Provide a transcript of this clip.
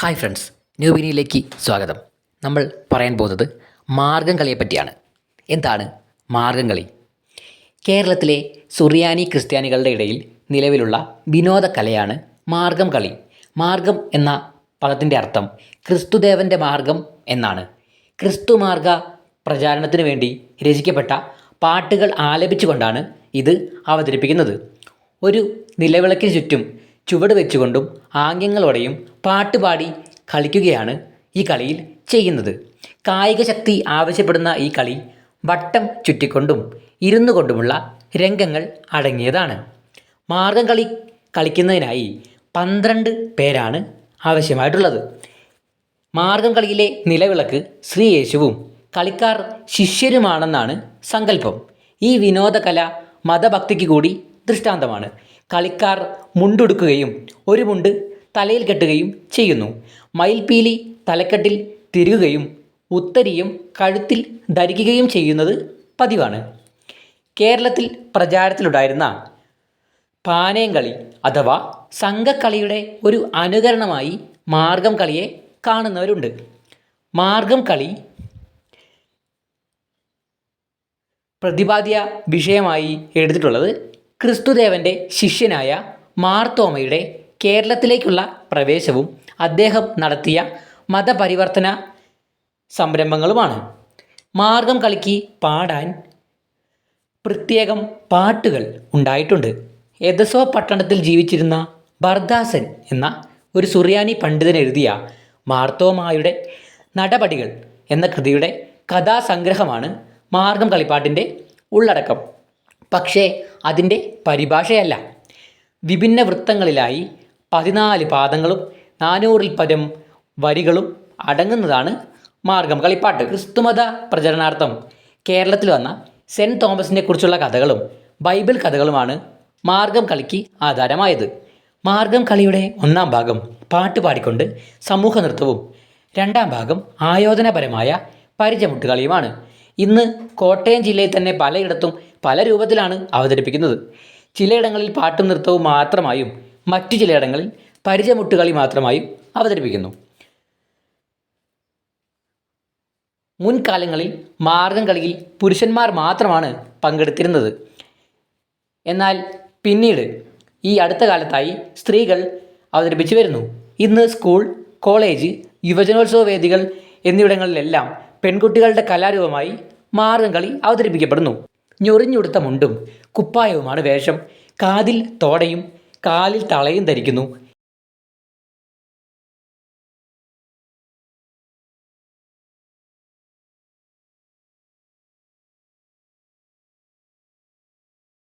Hi friends ന്യൂബിനിയിലേക്ക് സ്വാഗതം. നമ്മൾ പറയാൻ പോകുന്നത് മാർഗം കളിയെ പറ്റിയാണ്. എന്താണ് മാർഗം കളി? കേരളത്തിലെ സുറിയാനി ക്രിസ്ത്യാനികളുടെ ഇടയിൽ നിലവിലുള്ള വിനോദ കലയാണ് മാർഗം കളി. മാർഗം എന്ന പദത്തിന്റെ അർത്ഥം ക്രിസ്തുദേവന്റെ മാർഗം എന്നാണ്. ക്രിസ്തു മാർഗ പ്രചാരണത്തിനു വേണ്ടി രചിക്കപ്പെട്ട പാട്ടുകൾ ആലപിച്ചുകൊണ്ടാണ് ഇത് അവതരിപ്പിക്കുന്നത്. ഒരു നിലവിളക്കിന് ചുറ്റും ചുവട് വെച്ചുകൊണ്ടും ആംഗ്യങ്ങളോടെയും പാട്ടുപാടി കളിക്കുകയാണ് ഈ കളിയിൽ ചെയ്യുന്നത്. കായിക ശക്തി ആവശ്യപ്പെടുന്ന ഈ കളി വട്ടം ചുറ്റിക്കൊണ്ടും ഇരുന്നു കൊണ്ടുമുള്ള രംഗങ്ങൾ അടങ്ങിയതാണ്. മാർഗം കളി കളിക്കുന്നതിനായി പന്ത്രണ്ട് പേരാണ് ആവശ്യമായിട്ടുള്ളത്. മാർഗം കളിയിലെ നിലവിളക്ക് ശ്രീ യേശുവും കളിക്കാർ ശിഷ്യരുമാണെന്നാണ് സങ്കല്പം. ഈ വിനോദകല മതഭക്തിക്ക് കൂടി ദൃഷ്ടാന്തമാണ്. കളിക്കാർ മുണ്ടുടുക്കുകയും ഒരു മുണ്ട് തലയിൽ കെട്ടുകയും ചെയ്യുന്നു. മയിൽപീലി തലക്കെട്ടിൽ തിരുകുകയും ഉത്തരിയും കഴുത്തിൽ ധരിക്കുകയും ചെയ്യുന്നത് പതിവാണ്. കേരളത്തിൽ പ്രചാരത്തിലുണ്ടായിരുന്ന പാനയം കളി അഥവാ സംഘക്കളിയുടെ ഒരു അനുകരണമായി മാർഗം കളിയെ കാണുന്നവരുണ്ട്. മാർഗം കളി പ്രതിപാദ്യ വിഷയമായി എടുത്തിട്ടുള്ളത് ക്രിസ്തുദേവന്റെ ശിഷ്യനായ മാർത്തോമയുടെ കേരളത്തിലേക്കുള്ള പ്രവേശവും അദ്ദേഹം നടത്തിയ മതപരിവർത്തന സംരംഭങ്ങളുമാണ്. മാർഗം കളിക്ക് പാടാൻ പ്രത്യേകം പാട്ടുകൾ ഉണ്ടായിട്ടുണ്ട്. എദസോ പട്ടണത്തിൽ ജീവിച്ചിരുന്ന ബർദാസൻ എന്ന ഒരു സുറിയാനി പണ്ഡിതൻ എഴുതിയ മാർത്തോമായുടെ നടപടികൾ എന്ന കൃതിയുടെ കഥാസംഗ്രഹമാണ് മാർഗം കളിപ്പാട്ടിന്റെ ഉള്ളടക്കം. പക്ഷേ അതിന്റെ പരിഭാഷയല്ല. വിഭിന്ന വൃത്തങ്ങളിലായി പതിനാല് പാദങ്ങളും നാനൂറിൽ പരം വരികളും അടങ്ങുന്നതാണ് മാർഗം കളിപ്പാട്ട്. ക്രിസ്തുമത പ്രചരണാർത്ഥം കേരളത്തിൽ വന്ന സെന്റ് തോമസിനെ കുറിച്ചുള്ള കഥകളും ബൈബിൾ കഥകളുമാണ് മാർഗം കളിക്ക് ആധാരമായത്. മാർഗം കളിയുടെ ഒന്നാം ഭാഗം പാട്ട് പാടിക്കൊണ്ട് സമൂഹ നൃത്തവും രണ്ടാം ഭാഗം ആയോധനപരമായ പരിചമുട്ട് കളിയുമാണ് ഇന്ന് കോട്ടയം ജില്ലയിൽ തന്നെ പലയിടത്തും പല രൂപത്തിലാണ് അവതരിപ്പിക്കുന്നത്. ചിലയിടങ്ങളിൽ പാട്ടും നൃത്തവും മാത്രമായും മറ്റു ചിലയിടങ്ങളിൽ പരിചയമുട്ടുകളി മാത്രമായും അവതരിപ്പിക്കുന്നു. മുൻകാലങ്ങളിൽ മാർഗം കളിയിൽ പുരുഷന്മാർ മാത്രമാണ് പങ്കെടുത്തിരുന്നത്. എന്നാൽ പിന്നീട് ഈ അടുത്ത കാലത്തായി സ്ത്രീകൾ അവതരിപ്പിച്ചു വരുന്നു. ഇന്ന് സ്കൂൾ കോളേജ് യുവജനോത്സവ വേദികൾ എന്നിവിടങ്ങളിലെല്ലാം പെൺകുട്ടികളുടെ കലാരൂപമായി മാർഗം കളി അവതരിപ്പിക്കപ്പെടുന്നു. ഞൊറിഞ്ഞുടുത്ത മുണ്ടും കുപ്പായവുമാണ് വേഷം. കാതിൽ തോടയും കാലിൽ തളയും ധരിക്കുന്നു.